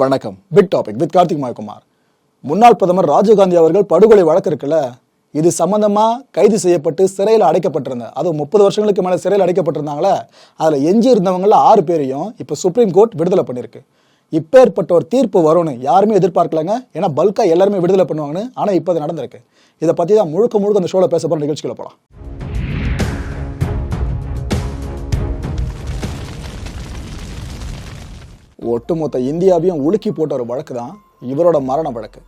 வணக்கம். Big topic with Karthik Mayakumar. முன்னாள் பிரதமர் ராஜீவ்காந்தி அவர்கள் படுகொலை வழக்கு இருக்குல்ல? இது சம்பந்தமா கைது செய்யப்பட்டு சிறையில் அடைக்கப்பட்டிருந்த அதுவும் முப்பது வருஷங்களுக்கு மேலே சிறையில் அடைக்கப்பட்டிருந்தாங்களே? அதில் எஞ்சி இருந்தவங்கள ஆறு பேரையும் இப்போ சுப்ரீம் கோர்ட் விடுதலை பண்ணியிருக்கு. இப்பேற்பட்ட ஒரு தீர்ப்பு வரும்னு யாருமே எதிர்பார்க்கலங்க. ஏன்னா பல்காக எல்லாருமே விடுதலை பண்ணுவாங்கன்னு ஆனால் இப்போ அது நடந்திருக்கு. இதை பற்றி தான் முழுக்க முழுக்க அந்த ஷோவில் பேச போகிற நிகழ்ச்சிகளை போகலாம் ஒட்டுமொத்த இந்தியாவையும் உலுக்கி போட்ட ஒரு வழக்கு தான் இவரோட மரண வழக்கு.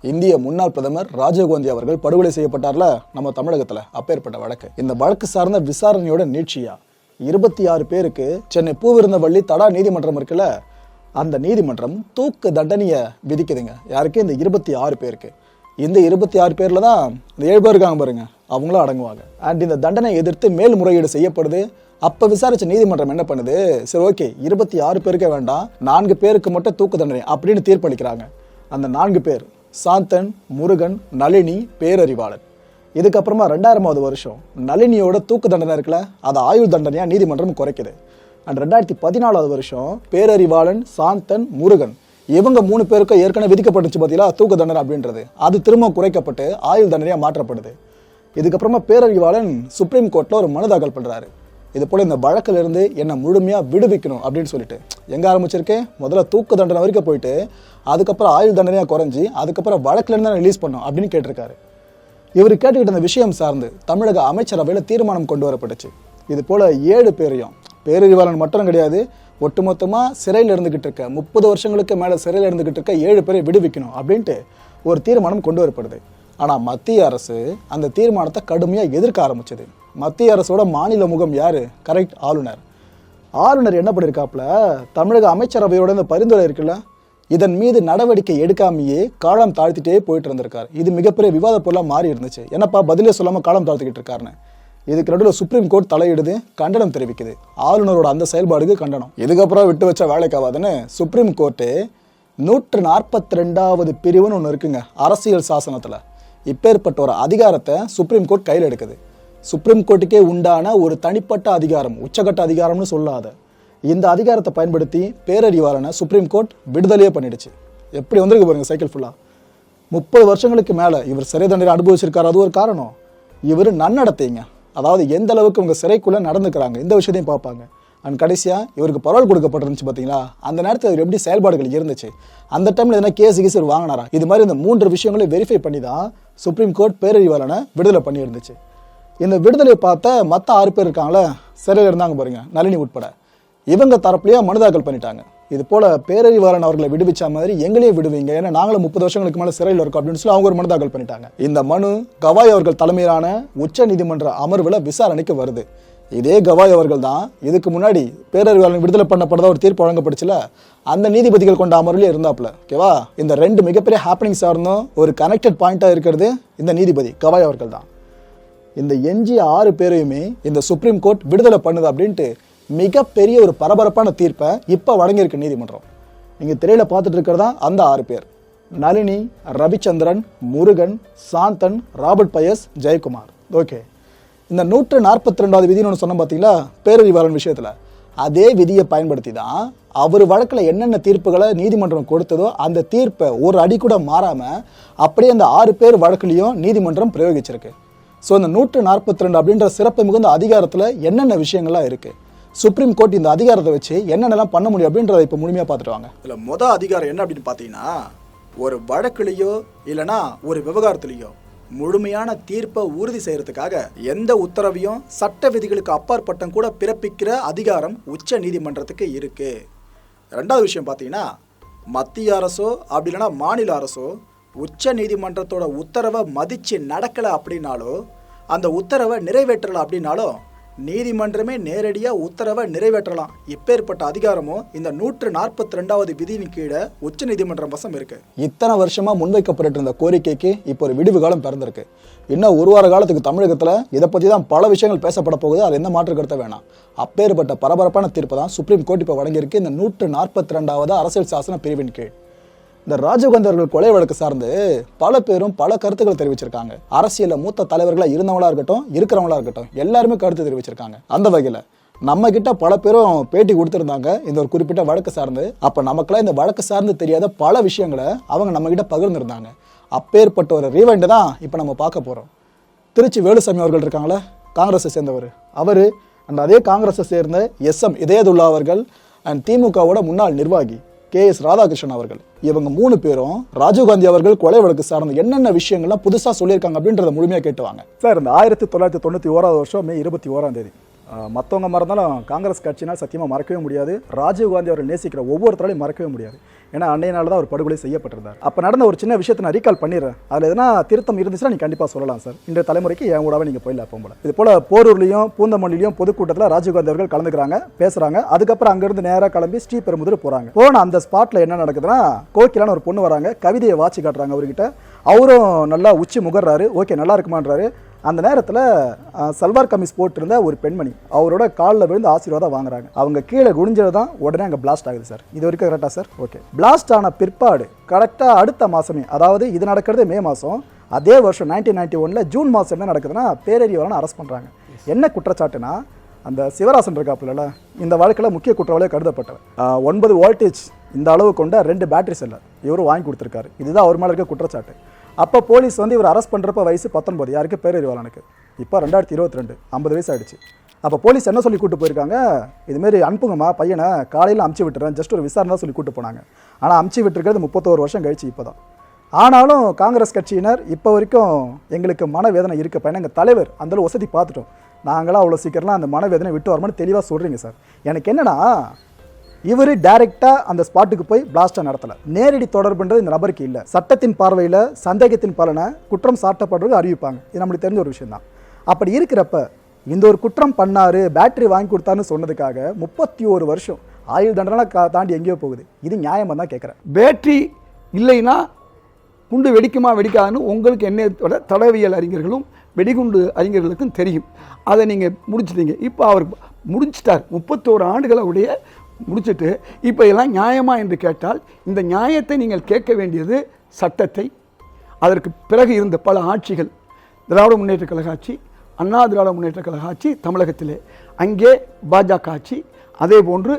இந்திய முன்னாள் பிரதமர் ராஜீவ்காந்தி அவர்கள் படுகொலை செய்யப்பட்டார்ல நம்ம தமிழகத்துல அப்பேற்பட்ட வழக்கு. இந்த வழக்கு சார்ந்த விசாரணையோட நீட்சியா? இருபத்தி ஆறு பேருக்கு சென்னை பூவிருந்தவள்ளி தடா நீதிமன்றம் இருக்குல்ல அந்த நீதிமன்றம் தூக்கு தண்டனையை விதிக்குதுங்க. யாருக்கு? இந்த இருபத்தி ஆறு பேருக்கு. இந்த இருபத்தி ஆறு பேர்ல தான் இந்த ஏழு பேர் இருக்காங்க பாருங்க அவங்களும் அடங்குவாங்க. அண்ட் இந்த தண்டனை எதிர்த்து மேல்முறையீடு செய்யப்படுது. அப்ப விசாரிச்ச நீதிமன்றம் என்ன பண்ணுது? சரி ஓகே இருபத்தி ஆறு பேருக்கே வேண்டாம். நான்கு பேருக்கு மட்டும் தூக்கு தண்டனை அப்படின்னு தீர்ப்பளிக்கிறாங்க. அந்த நான்கு பேர் சாந்தன் முருகன் நளினி பேரறிவாளன் இதுக்கப்புறமா ரெண்டாயிரமாவது வருஷம் நளினியோட தூக்கு தண்டனை இருக்குல்ல அதை ஆயுள் தண்டனையா நீதிமன்றம் குறைக்குது. அண்ட் ரெண்டாயிரத்தி பதினாலாவது வருஷம் பேரறிவாளன் சாந்தன் முருகன் இவங்க மூணு பேருக்கும் ஏற்கனவே விதிக்கப்பட்டுச்சு பார்த்தீங்களா தூக்கு தண்டனை அப்படின்றது. அது திரும்ப குறைக்கப்பட்டு ஆயுள் தண்டனையாக மாற்றப்படுது. இதுக்கப்புறமா பேரறிவாளன் சுப்ரீம் கோர்ட்டில் ஒரு மனு தாக்கல் பண்ணுறாரு இது போல் இந்த வழக்கிலிருந்து என்னை முழுமையாக விடுவிக்கணும் அப்படின்னு சொல்லிட்டு. எங்கே ஆரம்பிச்சிருக்கேன் முதல்ல தூக்கு தண்டனை வரைக்கும் போயிட்டு அதுக்கப்புறம் ஆயுள் தண்டனையாக குறைஞ்சி அதுக்கப்புறம் வழக்கிலேருந்து இருந்து ரிலீஸ் பண்ணும் அப்படின்னு கேட்டிருக்காரு. இவர் கேட்டுக்கிட்ட இந்த விஷயம் சார்ந்து தமிழக அமைச்சரவையில் தீர்மானம் கொண்டு வரப்பட்டுச்சு. இது போல் ஏழு பேரையும் பேரறிவாளன் மட்டும் கிடையாது ஒட்டுமொத்தமாக சிறையில் இருந்துக்கிட்டு இருக்க முப்பது வருஷங்களுக்கு மேலே சிறையில் இருந்துக்கிட்டு இருக்க ஏழு பேரை விடுவிக்கணும் அப்படின்ட்டு ஒரு தீர்மானம் கொண்டு வரப்படுது. ஆனால் மத்திய அரசு அந்த தீர்மானத்தை கடுமையாக எதிர்க்க ஆரம்பிச்சது. மத்திய அரசோட மாநில முகம் யார்? கரெக்ட் ஆளுநர். ஆளுநர் என்ன பண்ணியிருக்காப்புல தமிழக அமைச்சரவையோட இந்த பரிந்துரை இருக்குல்ல? இதன் மீது நடவடிக்கை எடுக்காமையே காலம் தாழ்த்திட்டே போயிட்டு இருந்திருக்காரு. இது மிகப்பெரிய விவாத பொருளாக மாறி இருந்துச்சு. என்னப்பா பதிலே சொல்லாமல் காலம் தாழ்த்திக்கிட்டு இருக்காருன்னு? இதுக்கு நடுவில் சுப்ரீம் கோர்ட் தலையிடுது கண்டனம் தெரிவிக்குது. ஆளுநரோட அந்த செயல்பாடுக்கு கண்டனம். இதுக்கப்புறம் விட்டு வச்ச வேலைக்காவாதுன்னு சுப்ரீம் கோர்ட்டு நூற்று நாற்பத்தி ரெண்டாவது பிரிவுன்னு ஒன்று இருக்குங்க அரசியல் சாசனத்தில். இப்பேற்பட்ட ஒரு அதிகாரத்தை சுப்ரீம் கோர்ட் கையில் எடுக்குது. சுப்ரீம் கோர்ட்டுக்கே உண்டான ஒரு தனிப்பட்ட அதிகாரம் உச்சகட்ட அதிகாரம்னு சொல்லாத. இந்த அதிகாரத்தை பயன்படுத்தி பேரறிவாளனை சுப்ரீம் கோர்ட் விடுதலையே பண்ணிடுச்சு. எப்படி வந்திருக்கு பாருங்க சைக்கிள் ஃபுல்லாக முப்பது வருஷங்களுக்கு மேலே இவர் சிறை தண்டனை அனுபவிச்சிருக்காரு அது ஒரு காரணம். இவர் நன்னடத்தைங்க. அதாவது எந்த அளவுக்கு இவங்க சிறைக்குள்ளே நடந்துக்கிறாங்க இந்த விஷயத்தையும் பார்ப்பாங்க. அண்ட் கடைசியாக இவருக்கு பரவல் கொடுக்கப்பட்டிருந்துச்சு பார்த்தீங்களா அந்த நேரத்தில் இவர் எப்படி செயல்பாடுகள் இருந்துச்சு? அந்த டைமில் எதனா கேஸ் கீஸ் வாங்கினாரா? இது மாதிரி இந்த மூன்று விஷயங்களையும் வெரிஃபை பண்ணி தான் சுப்ரீம் கோர்ட் பேரறிவாளனை விடுதலை பண்ணியிருந்துச்சு. இந்த விடுதலையை பார்த்த மற்ற ஆறு பேர் இருக்காங்களே சிறையில் இருந்தாங்க பாருங்க நளினி உட்பட. இவங்க தரப்புலையே மனு தாக்கல் பண்ணிட்டாங்க. இது போல பேரறிவாளன் அவர்களை விடுவிச்ச மாதிரி எங்களையும் விடுவீங்க. ஏன்னா நாங்களும் முப்பது வருஷங்களுக்கு மேலே சிறையில் இருக்கோம் அப்படின்னு சொல்லி அவங்க ஒரு மனு தாக்கல் பண்ணிட்டாங்க. இந்த மனு கவாய் அவர்கள் தலைமையிலான உச்ச நீதிமன்ற அமர்வில் விசாரணைக்கு வருது. இதே கவாய் அவர்கள் தான் இதுக்கு முன்னாடி பேரறிவாளன் விடுதலை பண்ணப்பட்டதா ஒரு தீர்ப்பு வழங்கப்படுச்சுல அந்த நீதிபதிகள் கொண்ட அமர்வுலேயே இருந்தாப்புல. ஓகேவா? இந்த ரெண்டு மிகப்பெரிய ஹாப்பனிங்ஸாக சார்ந்தும் ஒரு கனெக்டட் பாயிண்ட்டாக இருக்கிறது இந்த நீதிபதி கவாய் அவர்கள் தான். இந்த எஞ்சிய ஆறு பேரையுமே இந்த சுப்ரீம் கோர்ட் விடுதலை பண்ணுது அப்படின்ட்டு மிகப்பெரிய ஒரு பரபரப்பான தீர்ப்பை இப்போ வழங்கியிருக்கு நீதிமன்றம். நீங்கள் திரையில் பார்த்துட்டு இருக்கிறதா அந்த ஆறு பேர். நளினி ரவிச்சந்திரன் முருகன் சாந்தன் ராபர்ட் பயஸ் ஜெயக்குமார். ஓகே. இந்த நூற்று நாற்பத்தி ரெண்டாவது விதின்னு ஒன்று சொன்னோம் பார்த்தீங்களா பேரறிவாளன் விஷயத்தில். அதே விதியை பயன்படுத்தி தான் அவர் வழக்கில் என்னென்ன தீர்ப்புகளை நீதிமன்றம் கொடுத்ததோ அந்த தீர்ப்பை ஒரு அடி கூட மாறாமல் அப்படியே அந்த ஆறு பேர் வழக்குலையும் நீதிமன்றம் பிரயோகிச்சிருக்கு. ஸோ இந்த நூற்று நாற்பத்தி ரெண்டு அப்படின்ற சிறப்பு மிகுந்த அதிகாரத்தில் என்னென்ன விஷயங்கள்லாம் இருக்கு? சுப்ரீம் கோர்ட் இந்த அதிகாரத்தை வச்சு என்னென்னலாம் பண்ண முடியும் அப்படின்றத இப்போ முழுமையாக பார்த்துட்டு வாங்க. இதில் மொதல் அதிகாரம் என்ன அப்படின்னு பார்த்தீங்கன்னா ஒரு வழக்குலேயோ இல்லைனா ஒரு விவகாரத்துலேயோ முழுமையான தீர்ப்பை உறுதி செய்யறதுக்காக எந்த உத்தரவையும் சட்ட விதிகளுக்கு அப்பாற்பட்டம் கூட பிறப்பிக்கிற அதிகாரம் உச்ச நீதிமன்றத்துக்கு இருக்கு. ரெண்டாவது விஷயம் பார்த்தீங்கன்னா மத்திய அரசோ அப்படி இல்லைன்னா மாநில அரசோ உச்ச நீதிமன்றத்தோட உத்தரவை மதித்து நடக்கலை அப்படின்னாலோ அந்த உத்தரவை நிறைவேற்றலை அப்படின்னாலும் நீதிமன்றமே நேரடியாக உத்தரவை நிறைவேற்றலாம். இப்பேற்பட்ட அதிகாரமும் இந்த நூற்று நாற்பத்தி ரெண்டாவது விதியின் கீழே உச்ச நீதிமன்றம் வசம் இருக்கு. இத்தனை வருஷமா முன்வைக்கப்பட்டு இருந்த கோரிக்கைக்கு இப்போ ஒரு விடிவு காலம் பிறந்திருக்கு. இன்னும் ஒரு வார காலத்துக்கு தமிழகத்தில் இதை பற்றி தான் பல விஷயங்கள் பேசப்பட போகுது. அது என்ன மாற்று கருத்த வேணாம். அப்பேற்பட்ட பரபரப்பான தீர்ப்பு தான் சுப்ரீம் கோர்ட் இப்போ வழங்கியிருக்கு. இந்த நூற்று நாற்பத்தி ரெண்டாவது அரசியல் சாசன பிரிவின் கீழ். இந்த ராஜீவ்காந்தி அவர்கள் கொலை வழக்கு சார்ந்து பல பேரும் பல கருத்துக்கள் தெரிவிச்சிருக்காங்க. அரசியலில் மூத்த தலைவர்களா இருந்தவங்களா இருக்கட்டும் இருக்கிறவங்களா இருக்கட்டும் எல்லாருமே கருத்து தெரிவிச்சிருக்காங்க. அந்த வகையில நம்ம கிட்ட பல பேரும் பேட்டி கொடுத்துருந்தாங்க. இந்த ஒரு குறிப்பிட்ட வழக்கு சார்ந்து. அப்போ நமக்கெல்லாம் இந்த வழக்கு சார்ந்து தெரியாத பல விஷயங்களை அவங்க நம்ம கிட்ட பகிர்ந்துருந்தாங்க. அப்பேற்பட்ட ஒரு ரீவெண்ட் தான் இப்போ நம்ம பார்க்க போகிறோம் திருச்சி வேலுசாமி அவர்கள் இருக்காங்களே? காங்கிரஸை சேர்ந்தவர். அவர் அண்ட் அதே காங்கிரஸை சேர்ந்த எஸ் எம் இதயதுல்லா அவர்கள் அண்ட் திமுகவோட முன்னாள் நிர்வாகி. கே எஸ் ராதாகிருஷ்ணன் அவர்கள். இவங்க மூணு பேரும் ராஜீவ்காந்தி அவர்கள் கொலை வழக்கு சார்ந்த என்னென்ன விஷயங்கள்லாம் புதுசாக சொல்லியிருக்காங்க அப்படின்றத முழுமையாக கேட்டுவாங்க சார் இந்த ஆயிரத்தி தொள்ளாயிரத்தி தொண்ணூற்றி ஓராவது வருஷம் மே இருபத்தி ஓராம் தேதி. மற்றவங்க மறந்தாலும் காங்கிரஸ் கட்சினால் சத்தியமாக மறக்கவே முடியாது. ராஜீவ்காந்தி அவர்கள் நேசிக்கிற ஒவ்வொருத்தராலையும் மறக்கவே முடியாது. ஏன்னா அன்னைய நாள் தான் அவர் படுகொலை செய்யப்பட்டிருந்தார். அப்போ நடந்த ஒரு சின்ன விஷயத்தை நான் ரீகால் பண்ணிடுறேன். அதில் எதனா திருத்தம் இருந்துச்சுன்னா நீங்கள் கண்டிப்பாக சொல்லலாம் சார். இந்த தலைமுறைக்கு என் கூடவே நீங்கள் போயில அப்போ போல. இது போல் போரூர்லையும் பூந்தமல்லிலையும் பொதுக்கூட்டத்தில் ராஜீவ்காந்தி அவர்கள் கலந்துக்கிறாங்க பேசுகிறாங்க அதுக்கப்புறம் அங்கேருந்து நேராக கிளம்பி ஸ்ரீபெரும்புதூர் போகிறாங்க போன அந்த ஸ்பாட்டில் என்ன நடக்குதுன்னா கோகிலான்னு ஒரு பொண்ணு வராங்க. கவிதையை வாட்சி காட்டுறாங்க அவர்கிட்ட. அவரும் நல்லா உச்சி முகர்றாரு. ஓகே நல்லா இருக்குமான்றாரு. அந்த நேரத்தில் சல்வார் கமிஸ் போட்டிருந்த ஒரு பெண்மணி அவரோட காலில் விழுந்து ஆசீர்வாதம் வாங்குறாங்க. அவங்க கீழே குனிஞ்சது தான் உடனே அங்கே பிளாஸ்ட் ஆகுது சார். இது வரைக்கும் கரெக்டாக சார்? ஓகே பிளாஸ்ட் ஆன பிற்பாடு கரெக்டாக அடுத்த மாதமே அதாவது இது நடக்கிறது மே மாதம் அதே வருஷம் நைன்டீன் நைன்டி ஒனில் ஜூன் மாதம் என்ன நடக்குதுன்னா பேரறிவாளன் அரெஸ்ட் பண்ணுறாங்க என்ன குற்றச்சாட்டுனா அந்த சிவராசன் இருக்காப்புல இந்த வழக்கில் முக்கிய குற்றவாளியாக கருதப்பட்டவர். ஒன்பது வோல்டேஜ் இந்த அளவு கொண்ட ரெண்டு பேட்டரி செல்லர் இவரும் வாங்கி கொடுத்துருக்காரு. இதுதான் அவர் மேலே இருக்க குற்றச்சாட்டு. அப்போ போலீஸ் வந்து இவர் அரெஸ்ட் பண்ணுறப்ப வயசு பத்தொன்பது. யாருக்கு? பேரறிவாளனுக்கு. இப்போ ரெண்டாயிரத்தி இருபத்தி ரெண்டு ஐம்பது வயசு ஆயிடுச்சு. அப்போ போலீஸ் என்ன சொல்லி கூட்டு போயிருக்காங்க? இதுமாரி அனுப்புங்கம்மா பையனை காலையில் அமுச்சு விட்டுறேன். ஜஸ்ட் ஒரு விசாரணை தான் சொல்லி கூட்டு போனாங்க. ஆனால் அமுச்சு விட்டுருக்கிறது முப்பத்தோரு வருஷம் கழிச்சு இப்போ தான் ஆனாலும் காங்கிரஸ் கட்சியினர் இப்போ வரைக்கும் எங்களுக்கு மனவேதனை இருக்க. பையன் எங்கள் தலைவர் அந்த வசதி பார்த்துட்டோம். நாங்களாம் அவ்வளோ சீக்கிரம்லாம் அந்த மனவேதனை விட்டு வரமான்னு தெளிவாக சொல்கிறீங்க சார். எனக்கு என்னென்னா இவர் டைரெக்டாக அந்த ஸ்பாட்டுக்கு போய் பிளாஸ்டை நடத்தலை. நேரடி தொடர்புன்றது இந்த நபருக்கு இல்லை. சட்டத்தின் பார்வையில் சந்தேகத்தின் பலனை குற்றம் சாட்டப்படுறது அறிவிப்பாங்க. இது நம்மளுக்கு தெரிஞ்ச ஒரு விஷயம் தான் அப்படி இருக்கிறப்ப இந்த ஒரு குற்றம் பண்ணாரு பேட்டரி வாங்கி கொடுத்தாருன்னு சொன்னதுக்காக முப்பத்தி ஒரு வருஷம் ஆயுள் தண்டனை கா- தாண்டி எங்கேயோ போகுது. இது நியாயமாக தான் கேட்குறேன் பேட்டரி இல்லைன்னா குண்டு வெடிக்குமா வெடிக்காதுன்னு உங்களுக்கு என்னையோட தடவியல் அறிஞர்களும் வெடிகுண்டு அறிஞர்களுக்கும் தெரியும். அதை நீங்கள் முடிச்சிட்டீங்க. இப்போ அவர் முடிச்சிட்டார் முப்பத்தோரு ஆண்டுகளுடைய முடிச்சிட்டு இப்போ எல்லாம் நியாயமா என்று கேட்டால் இந்த நியாயத்தை நீங்கள் கேட்க வேண்டியது சட்டத்தை. அதற்கு பிறகு இருந்த பல ஆட்சிகள் திராவிட முன்னேற்ற கழக ஆட்சி அண்ணா திராவிட முன்னேற்ற கழக ஆட்சி தமிழகத்திலே. அங்கே பாஜக ஆட்சி அதே போன்று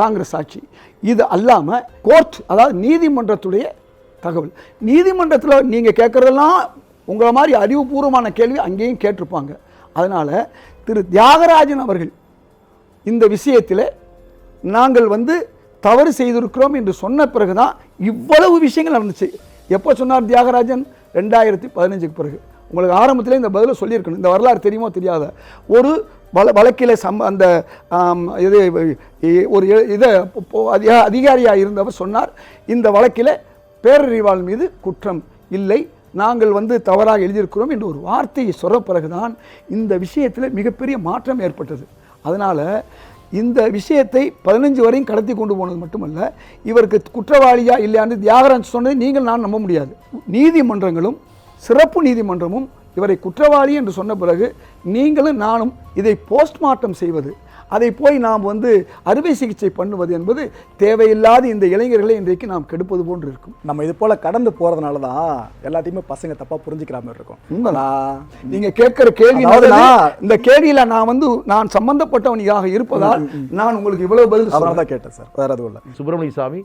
காங்கிரஸ் ஆட்சி. இது அல்லாமல் கோர்ட் அதாவது நீதிமன்றத்துடைய தகவல். நீதிமன்றத்தில் நீங்கள் கேட்குறதெல்லாம் உங்களை மாதிரி அறிவுபூர்வமான கேள்வி அங்கேயும் கேட்டிருப்பாங்க. அதனால் திரு தியாகராஜன் அவர்கள் இந்த விஷயத்தில் நாங்கள் வந்து தவறு செய்திருக்கிறோம் என்று சொன்ன பிறகு தான் இவ்வளவு விஷயங்கள் நடந்துச்சு. எப்போ சொன்னார் தியாகராஜன்? ரெண்டாயிரத்தி பதினஞ்சுக்கு பிறகு. உங்களுக்கு ஆரம்பத்தில் இந்த பதிலை சொல்லியிருக்கணும். இந்த வரலாறு தெரியுமோ தெரியாத. ஒரு வள வழக்கில் சம் அந்த இது ஒரு இதை அதிகாரியாக இருந்தவர் சொன்னார் இந்த வழக்கில் பேரறிவாள் மீது குற்றம் இல்லை. நாங்கள் வந்து தவறாக எழுதியிருக்கிறோம் என்று ஒரு வார்த்தையை சொல்ல பிறகுதான் இந்த விஷயத்தில் மிகப்பெரிய மாற்றம் ஏற்பட்டது. அதனால் இந்த விஷயத்தை பதினஞ்சு வரையும் கடத்தி கொண்டு போனது மட்டுமல்ல இவருக்கு குற்றவாளியா இல்லையான்னு தியாகராஜ் சொன்னதை நீங்கள் நான் நம்ப முடியாது. நீதிமன்றங்களும் சிறப்பு நீதிமன்றமும் இவரை குற்றவாளி என்று சொன்ன பிறகு நீங்களும் நானும் இதை போஸ்ட்மார்ட்டம் செய்வது அதை போய் நாம் வந்து அறுவை சிகிச்சை பண்ணுவது என்பது தேவையில்லாத இந்த இளைஞர்களை இன்றைக்கு நாம் கெடுப்பது போன்று இருக்கும். நம்ம இது போல் கடந்து போகிறதுனால தான் எல்லாத்தையுமே பசங்க தப்பாக புரிஞ்சுக்கிற மாதிரி இருக்கும். உண்மைதான். நீங்க கேட்கிற கேள்வி இந்த கேள்வியில நான் வந்து நான் சம்பந்தப்பட்டவனியாக இருப்பதால் நான் உங்களுக்கு இவ்வளவு பதில் சொல்றேன். தான் கேட்டேன் சார். வேறு எதுவும் இல்லை. சுப்பிரமணிய சாமி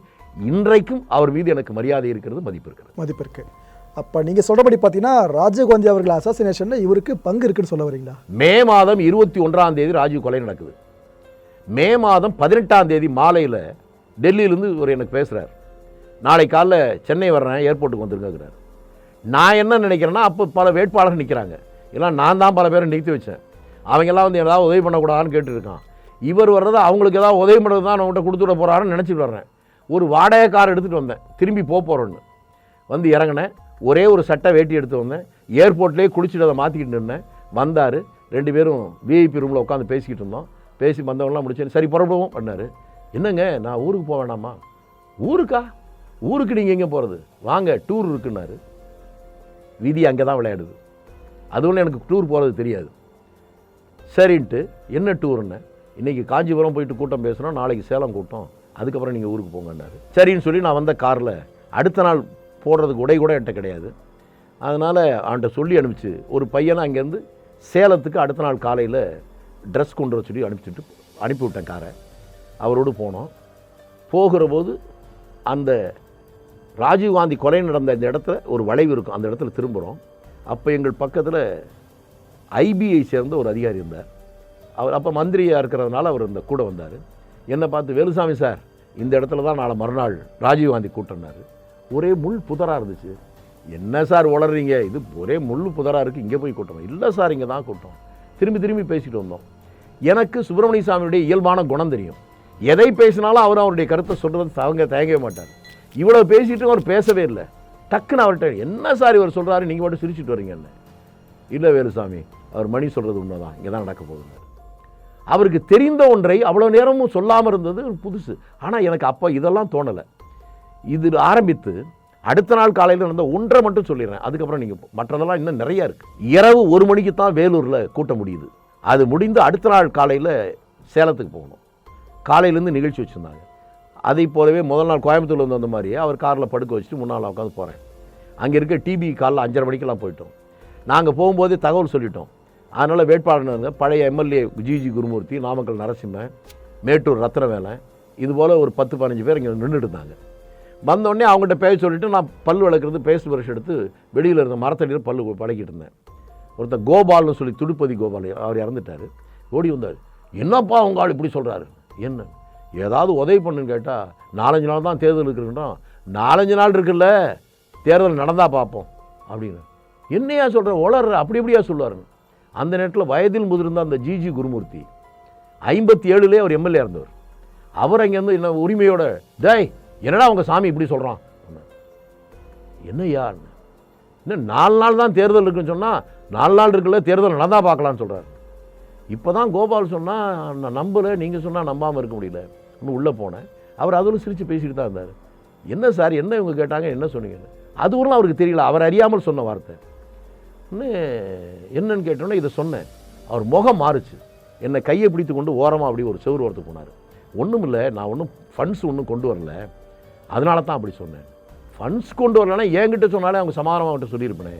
இன்றைக்கும் அவர் மீது எனக்கு மரியாதை இருக்கிறது மதிப்பு இருக்கிறது. மதிப்பு இருக்கு. அப்போ நீங்கள் சொல்கிறபடி பார்த்தீங்கன்னா ராஜீவ்காந்தி அவர்கள் அசாசினேஷனில் இவருக்கு பங்கு இருக்குன்னு சொல்ல வரீங்களா? மே மாதம் இருபத்தி ஒன்றாம் தேதி ராஜீவ் கொலை நடக்குது. மே மாதம் பதினெட்டாம் தேதி மாலையில் டெல்லியிலேருந்து ஒரு எனக்கு பேசுகிறார் நாளை காலைல சென்னை வர்றேன் ஏர்போர்ட்டுக்கு வந்துருங்கிறார் நான் என்ன நினைக்கிறேன்னா அப்போ பல வேட்பாளர்கள் நிற்கிறாங்க எல்லாம் நான் தான் பல பேரை நிறுத்தி வச்சேன். அவங்கெல்லாம் வந்து ஏதாவது உதவி பண்ணக்கூடாதுன்னு கேட்டுருக்கான். இவர் வர்றது அவங்களுக்கு ஏதாவது உதவி பண்ணுறது தான் நம்மகிட்ட கொடுத்து விட போகிறாருன்னு நினச்சிட்டு வர்றேன். ஒரு வாடகை கார் எடுத்துகிட்டு வந்தேன். திரும்பி போக போகிறோன்னு வந்து இறங்கினேன். ஒரே ஒரு சட்டை வேட்டி எடுத்து வந்தேன். ஏர்போர்ட்லேயே குளிச்சுட்டு அதை மாற்றிக்கிட்டு இருந்தேன். வந்தார். ரெண்டு பேரும் விஐபி ரூமில் உட்காந்து பேசிக்கிட்டு இருந்தோம். பேசி வந்தவங்களாம் முடிச்சு சரி புறப்படுவோம் பண்ணார். என்னங்க நான் ஊருக்கு போக வேணாமா? ஊருக்கா? ஊருக்கு நீங்கள் எங்கே போகிறது வாங்க டூர் இருக்குன்னாரு. விதி அங்கே தான் விளையாடுது. அது எனக்கு டூர் போகிறது தெரியாது. சரின்ட்டு என்ன டூர்னு? இன்றைக்கி காஞ்சிபுரம் போயிட்டு கூட்டம் பேசுகிறோம் நாளைக்கு சேலம் கூட்டம். அதுக்கப்புறம் நீங்கள் ஊருக்கு போங்கன்னாரு. சரின்னு சொல்லி நான் வந்த காரில் அடுத்த நாள் போடுறதுக்கு உடை கூட என்கிட்ட கிடையாது. அதனால் அவன்கிட்ட சொல்லி அனுப்பிச்சு ஒரு பையனை அங்கேருந்து சேலத்துக்கு அடுத்த நாள் காலையில் ட்ரெஸ் கொண்டு வர சொல்லி அனுப்பிச்சுட்டு அனுப்பி விட்டேன் காரை. அவரோடு போனோம். போகிற போது அந்த ராஜீவ்காந்தி கொலை நடந்த இந்த இடத்துல ஒரு வளைவு இருக்கும். அந்த இடத்துல திரும்புகிறோம் அப்போ எங்கள் பக்கத்தில் ஐபிஐ சேர்ந்த ஒரு அதிகாரி இருந்தார். அவர் அப்போ மந்திரியாக இருக்கிறதுனால அவர் இந்த கூட வந்தார். என்னை பார்த்து வேலுசாமி சார் இந்த இடத்துல தான் நாளை மறுநாள் ராஜீவ்காந்தி கூட்டினார் ஒரே முள் புதராக இருந்துச்சு. என்ன சார் உளறீங்க? இது ஒரே முள் புதராக இருக்குது இங்கே போய் கூட்டம் இல்லை சார் இங்கே தான் கூட்டம். திரும்பி திரும்பி பேசிட்டு வந்தோம். எனக்கு சுப்பிரமணிய சாமியுடைய இயல்பான குணம் தெரியும். எதை பேசினாலும் அவர் அவருடைய கருத்தை சொல்கிறது அவங்க தயங்கவே மாட்டார். இவ்வளோ பேசிட்டு அவர் பேசவே இல்லை. டக்குன்னு அவர்கிட்ட என்ன சார் இவர் சொல்கிறாரு நீங்கள் மட்டும் சிரிச்சிட்டு வரீங்கன்னு. இல்லை வேலுசாமி அவர் மணி சொல்கிறது உண்மைதான். இங்கே தான் நடக்க போகுது அவருக்கு தெரிந்த ஒன்றை அவ்வளோ நேரமும் சொல்லாமல் இருந்தது புதுசு. ஆனால் எனக்கு அப்போ இதெல்லாம் தோணலை. இது ஆரம்பித்து அடுத்த நாள் காலையில் நடந்த ஒன்றை மட்டும் சொல்லிடுறேன். அதுக்கப்புறம் நீங்கள் மற்றதெல்லாம் இன்னும் நிறையா இருக்குது இரவு ஒரு மணிக்கு தான் வேலூரில் கூட்ட முடியுது. அது முடிந்து அடுத்த நாள் காலையில் சேலத்துக்கு போகணும். காலையிலேருந்து நிகழ்ச்சி வச்சுருந்தாங்க. அதை போலவே முதல் நாள் கோயம்புத்தூர்லேருந்து வந்த மாதிரியே அவர் காரில் படுக்க வச்சுட்டு முன்னால் உட்காந்து போகிறேன் அங்கே இருக்க டிபி காலைல அஞ்சரை மணிக்கெல்லாம் போயிட்டோம். நாங்கள் போகும்போதே தகவல் சொல்லிட்டோம். அதனால் வேட்பாளர் பழைய எம்எல்ஏ ஜிஜி குருமூர்த்தி நாமக்கல் நரசிம்மன் மேட்டூர் ரத்னவேலை இது போல் ஒரு பத்து பதினஞ்சு பேர் இங்கே நின்றுட்டு இருந்தாங்க. வந்தோடனே அவங்ககிட்ட பேச சொல்லிவிட்டு நான் பல் விளக்குறது பேஸ்ட் ப்ரஷ் எடுத்து வெளியில் இருந்த மரத்தடியில் பல் பழகிட்டு இருந்தேன். ஒருத்தர் கோபால்னு சொல்லி துடுப்பதி கோபால் அவர் இறந்துட்டார். ஓடி வந்தார். என்னப்பா உங்க ஆள் இப்படி சொல்கிறாரு என்ன? ஏதாவது உதவி பண்ணுன்னு கேட்டால் நாலஞ்சு நாள் தான் தேர்தல் இருக்கிறோம் நாலஞ்சு நாள் இருக்குல்ல தேர்தல் நடந்தால் பார்ப்போம் அப்படின்னு. என்னையா சொல்கிற உளர்ற அப்படி இப்படியா சொல்லுவாருன்னு அந்த நேரத்தில் வயதில் முதிர்ந்த அந்த ஜிஜி குருமூர்த்தி ஐம்பத்தி ஏழுலேயே அவர் எம்எல்ஏ இருந்தவர் அவர் அங்கேருந்து என்ன உரிமையோட டேய் என்னடா உங்கள் சாமி இப்படி சொல்கிறான் என்னய்யா இன்னும் நாலு நாள் தான் தேர்தல் இருக்குன்னு சொன்னால் நாலு நாள் இருக்குல்ல தேர்தல் நடந்தால் பார்க்கலான்னு சொல்கிறார் இப்போ தான் கோபால் சொன்னால் நான் நம்பலை நீங்கள் சொன்னால் நம்பாமல் இருக்க முடியல. இன்னும் உள்ளே போனேன். அவர் அதில் சிரித்து பேசிட்டு தான் இருந்தார். என்ன சார் என்ன இவங்க கேட்டாங்க என்ன சொன்னீங்கன்னு அது அவருக்கு தெரியல. அவர் அறியாமல் சொன்ன வார்த்தை. இன்னும் என்னன்னு கேட்டோன்னே இதை சொன்னேன். அவர் முகம் மாறுச்சு. என்னை கையை பிடித்து கொண்டு ஓரமாக அப்படி ஒரு செவ்வறு ஓரத்துக்கு போனார். ஒன்றும் இல்லை நான் ஒன்றும் ஃபண்ட்ஸ் ஒன்றும் கொண்டு வரல. அதனால தான் அப்படி சொன்னேன். ஃபண்ட்ஸ் கொண்டு வரலன்னா என்கிட்ட சொன்னாலே அவங்க சமாதானமாக அவங்ககிட்ட சொல்லியிருப்பேனே.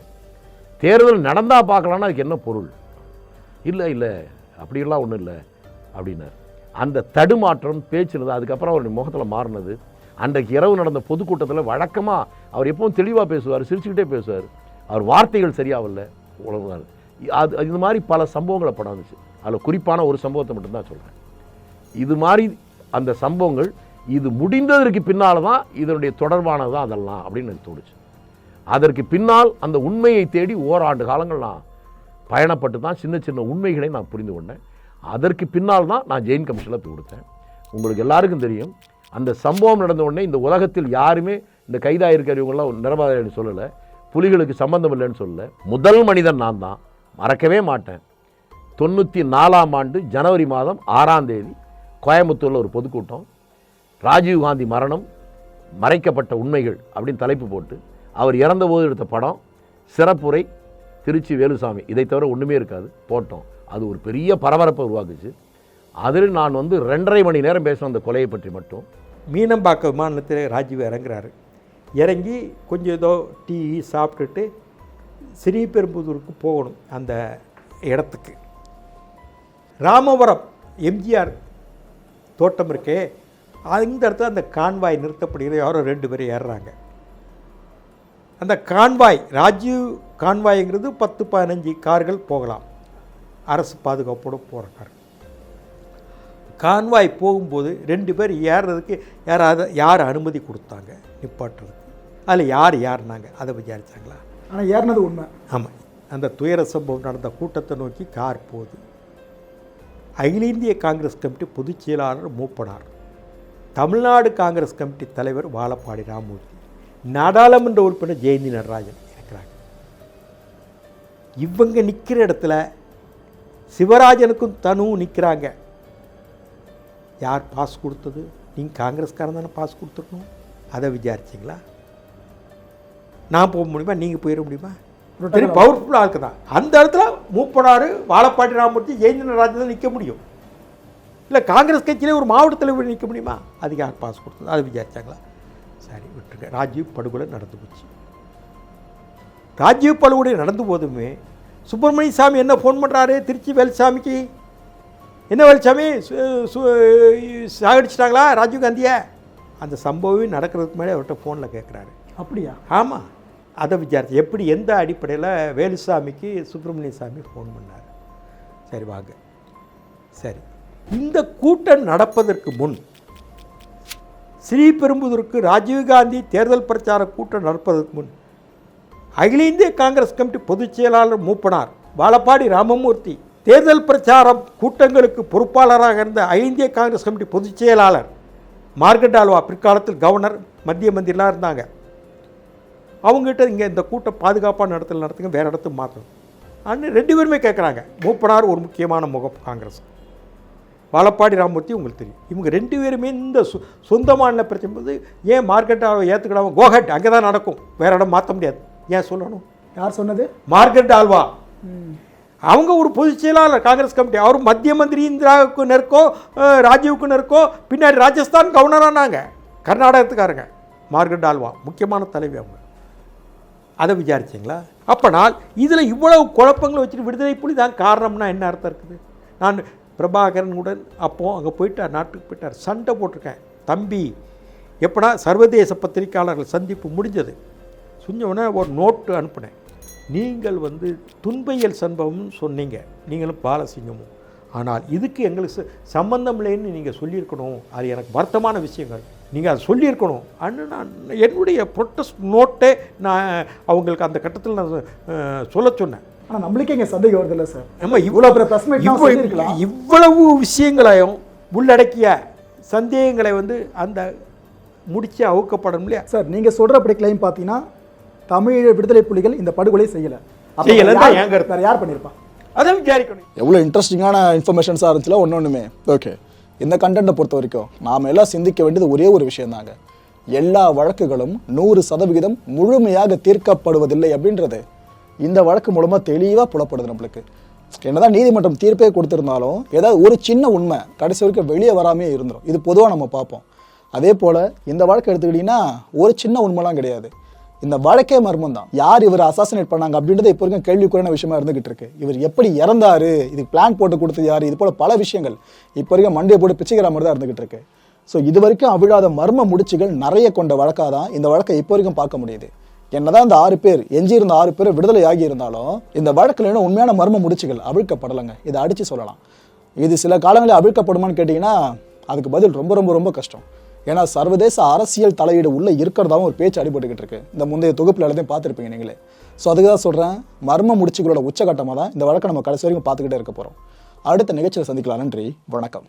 தேர்தல் நடந்தால் பார்க்கலான்னா அதுக்கு என்ன பொருள்? இல்லை இல்லை அப்படிலாம் ஒன்றும் இல்லை அப்படின்னார். அந்த தடுமாற்றம் பேச்சில் தான் அதுக்கப்புறம் அவருடைய முகத்தில் மாறினது. அன்றைக்கு இரவு நடந்த பொதுக்கூட்டத்தில் வழக்கமாக அவர் எப்பவும் தெளிவாக பேசுவார் சிரிச்சுக்கிட்டே பேசுவார். அவர் வார்த்தைகள் சரியாகல உணர்ந்தார் அது இது மாதிரி பல சம்பவங்களை படம் வந்துச்சு அதில் குறிப்பான ஒரு சம்பவத்தை மட்டும்தான் சொல்கிறேன் இது மாதிரி அந்த சம்பவங்கள் இது முடிந்ததற்கு பின்னால் தான் இதனுடைய தொடர்பானது தான் அதெல்லாம் அப்படின்னு எனக்கு தோணுச்சு. அதற்கு பின்னால் அந்த உண்மையை தேடி ஓராண்டு காலங்கள் நான் பயணப்பட்டு தான் சின்ன சின்ன உண்மைகளை நான் புரிந்து கொண்டேன். அதற்கு பின்னால் தான் நான் ஜெயின் கமிஷனில் போய் கொடுத்தேன். உங்களுக்கு எல்லாருக்கும் தெரியும் அந்த சம்பவம் நடந்த உடனே இந்த உலகத்தில் யாருமே இந்த கைதாயிருக்கிறவங்களாம் நிரபராதி சொல்லலை புலிகளுக்கு சம்மந்தம் இல்லைன்னு சொல்லலை. முதல் மனிதன் நான் தான் மறக்கவே மாட்டேன். தொண்ணூற்றி நாலாம் ஆண்டு ஜனவரி மாதம் ஆறாம் தேதி கோயம்புத்தூரில் ஒரு பொதுக்கூட்டம். ராஜீவ்காந்தி மரணம் மறைக்கப்பட்ட உண்மைகள் அப்படின்னு தலைப்பு போட்டு அவர் இறந்தபோது எடுத்த படம் சிறப்புரை திருச்சி வேலுசாமி. இதை தவிர ஒன்றுமே இருக்காது. போட்டோம். அது ஒரு பெரிய பரபரப்பை உருவாக்குச்சு. அதில் நான் வந்து ரெண்டரை மணி நேரம் பேசுவேன் அந்த கொலையை பற்றி மட்டும் மீனம்பாக்கம் விமானத்தில் ராஜீவ் இறங்குறாரு. இறங்கி கொஞ்சம் ஏதோ டீ சாப்பிட்டுட்டு ஸ்ரீபெரும்புதூருக்கு போகணும் அந்த இடத்துக்கு. ராமவரம் எம்ஜிஆர் தோட்டம் இருக்கே அந்த இடத்துல அந்த கான்வாய் நிறுத்தப்படுகிறது. யாரோ ரெண்டு பேரும் ஏறுறாங்க. அந்த கான்வாய் ராஜீவ் கான்வாய்ங்கிறது பத்து பதினஞ்சு கார்கள் போகலாம். அரசு பாதுகாப்போடு போகிற கார் கான்வாய் போகும்போது ரெண்டு பேர் ஏறுறதுக்கு யாராவது யார் அனுமதி கொடுத்தாங்க? நிப்பாட்டுறதுக்கு. அதில் யார் யாருனாங்க அதை விசாரிச்சாங்களா? ஆனால் ஏறினது உண்மை. ஆமாம் அந்த துயர சம்பவம் நடந்த கூட்டத்தை நோக்கி கார் போகுது. அகில இந்திய காங்கிரஸ் கமிட்டி பொதுச் செயலாளர் மூப்பனார். தமிழ்நாடு காங்கிரஸ் கமிட்டி தலைவர் வாழப்பாடி ராமூர்த்தி. நாடாளுமன்ற உறுப்பினர் ஜெயந்தி நடராஜன் இருக்கிறாங்க இவங்க நிற்கிற இடத்துல சிவராஜனுக்கும் தனுவும் நிற்கிறாங்க யார் பாஸ் கொடுத்தது? நீங்கள் காங்கிரஸ்காரன் தானே பாஸ் கொடுத்துருக்கணும். அதை விசாரிச்சிங்களா? நான் போக முடியுமா? நீங்கள் போயிட முடியுமா? சரி பவர்ஃபுல் ஆளுக்கு தான். அந்த இடத்துல மூப்பனார் வாழப்பாட்டி ராமூர்த்தி ஜெயந்தி நடராஜன் தான் நிற்க முடியும். இல்லை காங்கிரஸ் கட்சியிலே ஒரு மாவட்ட தலைவர் நிற்க முடியுமா? அதுக்கு யார் பாஸ் கொடுத்தது? அதை விசாரிச்சாங்களா? சரி விட்டுருங்க ராஜீவ் படுகொலை நடந்து போச்சு. ராஜீவ் படுகொலை நடந்து போதுமே சுப்பிரமணிய சாமி என்ன ஃபோன் பண்ணுறாரு திருச்சி வேலுசாமிக்கு. என்ன சு- சாகடிச்சிட்டாங்களா? ராஜீவ்காந்தியை அந்த சம்பவமே நடக்கிறதுக்கு முன்னாடி அவர்கிட்ட ஃபோனில் கேட்குறாரு அப்படியா? ஆமாம் அதை விசாரிச்சு எப்படி எந்த அடிப்படையில் வேலுசாமிக்கு சுப்பிரமணிய சாமி ஃபோன் பண்ணார்? சரி வாங்க. சரி. இந்த கூட்டம் நடப்பதற்கு முன் ஸ்ரீபெரும்புதூருக்கு ராஜீவ்காந்தி தேர்தல் பிரச்சார கூட்டம் நடப்பதற்கு முன் அகில இந்திய காங்கிரஸ் கமிட்டி பொதுச் செயலாளர் மூப்பனார் வாழப்பாடி ராமமூர்த்தி தேர்தல் பிரச்சாரம் கூட்டங்களுக்கு பொறுப்பாளராக இருந்த அகில இந்திய காங்கிரஸ் கமிட்டி பொதுச் செயலாளர் மார்கட் ஆல்வா பிற்காலத்தில் கவர்னர் மத்திய மந்திரிலாம் இருந்தாங்க. அவங்ககிட்ட இங்கே இந்த கூட்டம் பாதுகாப்பான நடத்தல நடத்துங்க வேறு இடத்துக்கு மாற்றணும். அன்னு ரெண்டு பேருமே கேட்குறாங்க மூப்பனார் ஒரு முக்கியமான முகம் காங்கிரஸ் வாழப்பாடி ராமமூர்த்தி உங்களுக்கு தெரியும். இவங்க ரெண்டு பேருமே இந்த சொ சொந்த மாநில பிரச்சனை. போது ஏன் மார்க்கெட்டை ஏற்றுக்கிடாம கோஹட் அங்கே தான் நடக்கும். வேற இடம் மாற்ற முடியாது. ஏன் சொல்லணும்? யார் சொன்னது? மார்கரெட் ஆல்வா அவங்க ஒரு பொதுச் செயலாளர் காங்கிரஸ் கமிட்டி. அவர் மத்திய மந்திரி இந்திராவுக்கு நெருக்கம் ராஜீவுக்கு நெருக்கம். பின்னாடி ராஜஸ்தான் கவர்னரானாங்க கர்நாடகத்துக்காரங்க மார்கரெட் ஆல்வா முக்கியமான தலைவி அவங்க. அதை விசாரிச்சிங்களா? அப்பனால் இதில் இவ்வளவு குழப்பங்களை வச்சுட்டு விடுதலை புலி தான் காரணம்னா என்ன அர்த்தம் இருக்குது? நான் பிரபாகரன் கூட அப்போது அங்கே போயிட்டார் நாட்டுக்கு போயிட்டார். சண்டை போட்டிருக்கேன். தம்பி எப்படா சர்வதேச பத்திரிக்கையாளர்கள் சந்திப்பு முடிஞ்சது? சுஞ்சவனே ஒரு நோட்டு அனுப்புனேன். நீங்கள் வந்து துன்பையல் சம்பவம்னு சொன்னீங்க. நீங்களும் பாலசிங்கமும். ஆனால் இதுக்கு எங்களுக்கு ச- சம்பந்தம் இல்லைன்னு நீங்கள் சொல்லியிருக்கணும். அது எனக்கு வருத்தமான விஷயங்கள். நீங்கள் அதை சொல்லியிருக்கணும். அண்ணு நான் என்னுடைய ப்ரொட்டஸ்ட் நோட்டே நான் அவங்களுக்கு அந்த கட்டத்தில் நான் சொல்ல சொன்னேன். ஆனால் நம்மளுக்கே இங்கே சந்தேகம் வருது இல்லை சார். ஆமா, இவ்வளோ பெரிய ப்ரெஸ் மீட் இவ்வளவு விஷயங்களையும் உள்ளடக்கிய சந்தேகங்களை வந்து அந்த முடிச்சு அவுக்கப்படணும் இல்லையா? சார் நீங்கள் சொல்கிறபடி கிளைம் பார்த்தீங்கன்னா தமிழ் விடுதலை புலிகள் இந்த படுகொலை செய்யலை. தான் யார்- பண்ணியிருப்பா? அதை விசாரிக்கணும். எவ்வளோ இன்ட்ரெஸ்டிங்கான இன்ஃபர்மேஷன்ஸாக இருந்துச்சுல ஒன்று ஒன்றுமே ஓகே இந்த கண்டென்ட்டை பொறுத்த வரைக்கும் நாம் எல்லாம் சிந்திக்க வேண்டியது ஒரே ஒரு விஷயம்தாங்க. எல்லா வழக்குகளும் நூறு சதவிகிதம் முழுமையாக தீர்க்கப்படுவதில்லை அப்படின்றது. இந்த வழக்கு மூலமாக தெளிவாக புலப்படுது நம்மளுக்கு. என்னதான் நீதிமன்றம் தீர்ப்பே கொடுத்துருந்தாலும் ஏதாவது ஒரு சின்ன உண்மை கடைசி வரைக்கும் வெளியே வராமே இருந்துடும் இது பொதுவாக நம்ம பார்ப்போம். அதே போல் இந்த வழக்கு எடுத்துக்கிட்டிங்கன்னா ஒரு சின்ன உண்மைலாம் கிடையாது. இந்த வழக்கே மர்மம் தான் யார் இவர் அசாசினேட் பண்ணாங்க அப்படின்றது இப்போ வரைக்கும் கேள்விக்குறையான விஷயமா இருந்துகிட்டு இருக்கு. இவர் எப்படி இறந்தாரு? இதுக்கு பிளான் போட்டு கொடுத்தது யாரு? இது போல பல விஷயங்கள் இப்போ வரைக்கும் மண்டையை போட்டு பிச்சைக்கிற மாதிரி தான் இருந்துகிட்டு இருக்கு. ஸோ இது வரைக்கும் அவிழாத மர்ம முடிச்சுகள் நிறைய கொண்ட வழக்காக தான் இந்த வழக்கை இப்போ வரைக்கும் பார்க்க முடியுது. என்னதான் இந்த ஆறு பேர் எஞ்சியிருந்த ஆறு பேர் விடுதலை ஆகி இருந்தாலும் இந்த வழக்கில் இன்னும் உண்மையான மர்ம முடிச்சுகள் அவிழ்க்கப்படலைங்க. இதை அடித்து சொல்லலாம். இது சில காலங்களில் அவிழ்க்கப்படுமான்னு கேட்டிங்கன்னா அதுக்கு பதில் ரொம்ப ரொம்ப ரொம்ப கஷ்டம். ஏன்னா சர்வதேச அரசியல் தலையீடு உள்ளே இருக்கிறதாவும் ஒரு பேச்சு அடிபட்டுக்கிட்டு இருக்கு. இந்த முந்தைய தொகுப்பில் எல்லாத்தையும் பார்த்துருப்பீங்க நீங்களே. ஸோ அதுக்கு தான் சொல்கிறேன் மர்ம முடிச்சுகளோட உச்சகட்டமாக தான் இந்த வழக்கை நம்ம கடைசி வரைக்கும் பார்த்துக்கிட்டே இருக்க போகிறோம் அடுத்த நிகழ்ச்சியில் சந்திக்கலாம். நன்றி. வணக்கம்.